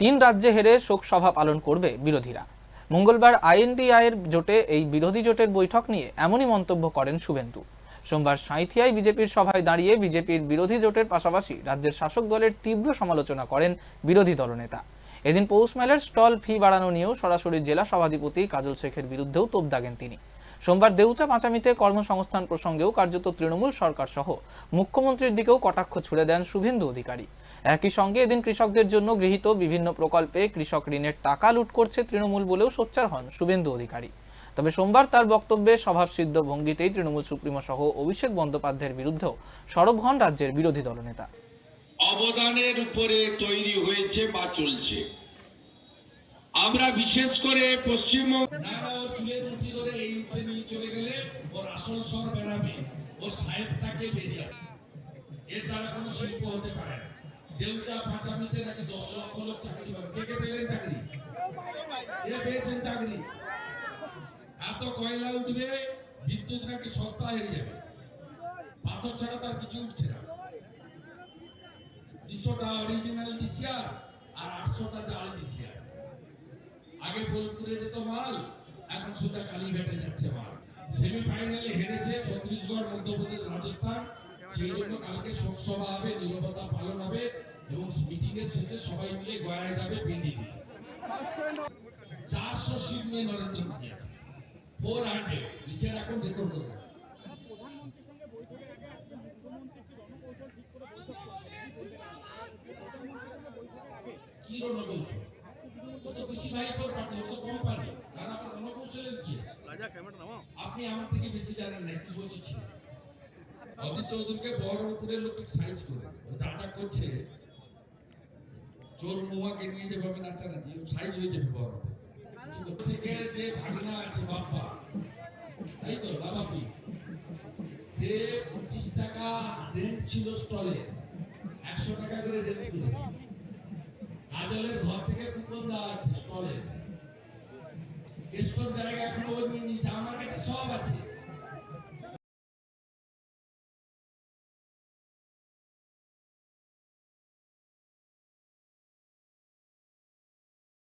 তিন রাজ্যে হেরে শোক সভা পালন করবে বিরোধীরা। মঙ্গলবার আইএনডিআইয়ের জোটে এই বিরোধী জোটের বৈঠক নিয়ে এমনই মন্তব্য করেন শুভেন্দু। সোমবার সাঁইথিয়ায় বিজেপির সভায় দাঁড়িয়ে বিজেপির বিরোধী জোটের পাশাপাশি রাজ্যের শাসক দলের তীব্র সমালোচনা করেন বিরোধী দলনেতা এদিন পৌষ মেলার স্টল ফি বাড়ানো নিয়েও সরাসরি জেলা সভাধিপতি কাজল শেখের বিরুদ্ধেও তোপ দাগেন তিনি। সোমবার দেউচা পাঁচামিতে কর্মসংস্থান প্রসঙ্গেও কার্যত তৃণমূল সরকার সহ মুখ্যমন্ত্রীর দিকেও কটাক্ষ ছুড়ে দেন শুভেন্দু অধিকারী। একই সঙ্গে এদিন কৃষকদের জন্য গৃহীত বিভিন্ন প্রকল্পে কৃষক ঋণের টাকা লুট করছে তৃণমূল বলেও সোচ্চার হন শুভেন্দু অধিকারী। তবে সোমবার তার বক্তব্যে স্বভাবসিদ্ধ ভঙ্গিতেই তৃণমূল সুপ্রিমো সহ অভিষেক বন্দ্যোপাধ্যায়ের বিরুদ্ধেও সরব হন রাজ্যের বিরোধী দলনেতা। অবদানের উপরে তৈরি হয়েছে বা চলছে। আমরা বিশেষ করে পশ্চিমবঙ্গ এর দ্বারা কোনো শিল্প হতে পারে না। দেউচা পাঁচামিতে নাকি দশ লক্ষ লোক চাকরি পাবে? কে কে পেলেন চাকরি? কে পেয়েছেন চাকরি? এত কয়লা উঠবে, বিদ্যুৎ নাকি সস্তা হয়ে যাবে। পাথর ছাড়া তার কিছু উঠছে না। দুশোটা অরিজিনাল ডিসিআর আর আটশোটা জাল ডিসিআর আগে বোলপুরে যেত মাল, এখন সুদ্ধা কালীঘাটে যাচ্ছে মাল। সেমিফাইনালে হেরেছে ছত্তিশগড়, মধ্যপ্রদেশ, রাজস্থান। সেই জন্য কালকে শোক সভা হবে, নীরবতা পালন হবে। এবং মিটিং এর শেষে সবাই মিলে গয়ায় যাবে পিন্ডি দিতে। চারশো সিট নিয়ে নরেন্দ্র মোদী আছে। ফোর হান্ড্রেড লিখে রাখুন রেকর্ড করুন কি রণকৌশল? ও তো কৃষি পার্টি ও তো কোম্পানি তার রণকৌশলের কি আছে? আপনি আমার থেকে বেশি জানেন না বছর ছিল অদিত চৌধুরীকে বহরমপুরের লোক সাইজ করে। যা যা করছে চোর মুহাকে নিয়ে যেভাবে নাচানাচি সাইজ হয়ে যাবে বহরমপুর শেখের যে ভাগনা আছে বাপ্পা। তাই তো বাবাপি সে পঁচিশ টাকা রেন্ট ছিল স্টলে একশো টাকা করে রেন্ট করেছে। কাজলের ঘর থেকে কুপন দেওয়া আছে স্টলে কেষ্টর জায়গা এখনও নিয়ে নিচ্ছে আমার কাছে সব আছে।